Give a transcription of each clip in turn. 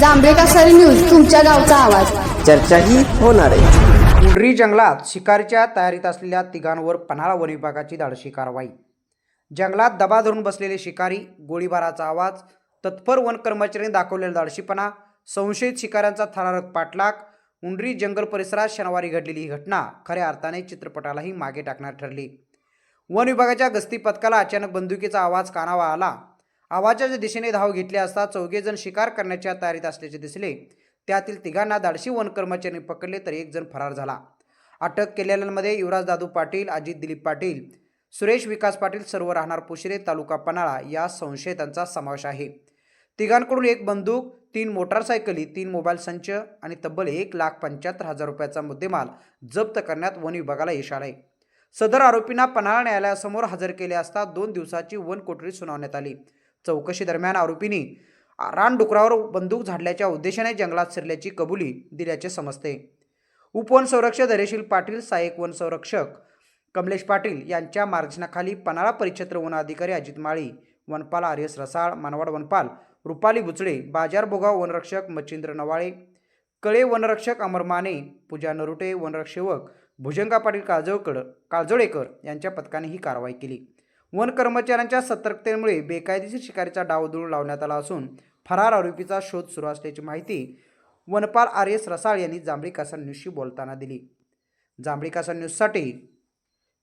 जांभळे कासारी news तुमच्या गावचा आवाज. चर्चाही होणार आहे. पुंडरी जंगलात शिकारीच्या तयारीत असलेल्या तिघांवर पन्हाळा वन विभागाची धाडशी कारवाई. जंगलात दबा धरून बसलेले शिकारी गोळीबाराचा आवाज तत्पर वन कर्मचाऱ्यांनी दाखवलेला धाडशीपणा संशयित शिकाऱ्यांचा थरारक पाठलाग उंडरी जंगल परिसरात शनिवारी घडलेली ही घटना खऱ्या अर्थाने चित्रपटालाही मागे टाकणार ठरली. वन विभागाच्या गस्ती पथकाला अचानक बंदुकीचा आवाज कानावा आला. आवाजाच्या दिशेने धाव घेतली असता चौघेजण शिकार करण्याच्या तयारीत असल्याचे दिसले. त्यातील तिघांना धाडशी वन कर्मचाऱ्यांनी पकडले तर एक जण फरार झाला. अटक केलेल्यांमध्ये युवराज दादू पाटील अजित दिलीप पाटील सुरेश विकास पाटील सर्व राहणार पुशिरे तालुका पन्हाळा या संशयितांचा समावेश आहे. तिघांकडून एक बंदूक तीन मोटारसायकली तीन मोबाईल संच आणि तब्बल एक लाख पंच्याहत्तर हजार रुपयाचा मुद्देमाल जप्त करण्यात वन विभागाला यश आहे सदर आरोपींना पन्हाळा न्यायालयासमोर हजर केले असता दोन दिवसाची वन कोठडी सुनावण्यात आली. चौकशीदरम्यान आरोपींनी रानडुकरावर बंदूक झाडल्याच्या उद्देशाने जंगलात शिरल्याची कबुली दिल्याचे समजते. उपवन संरक्षक धैर्यशील पाटील सहाय्यक वन संरक्षक कमलेश पाटील यांच्या मार्गदर्शनाखाली पन्हाळा परिक्षेत्र वन अधिकारी अजित माळी वनपाल आर एस रसाळ मानवाड वनपाल रुपाली बुचडे बाजार भोगाव वनरक्षक मच्छिंद्र नवाळे कळे वनरक्षक अमर माने पूजा नरुटे वनरक्षेवक भुजंगा पाटील काळजवकर काळजोळेकर यांच्या पथकाने ही कारवाई केली. वन कर्मचाऱ्यांच्या सतर्कतेमुळे बेकायदेशीर शिकारीचा डावदूळ लावण्यात आला असून फरार आरोपीचा शोध सुरू असल्याची माहिती वनपाल आर एस रसाळ यांनी जांभळी कासा न्यूजशी बोलताना दिली. जांभळी कासा न्यूजसाठी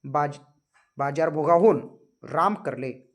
बाज बाजार भोगाहून राम करले.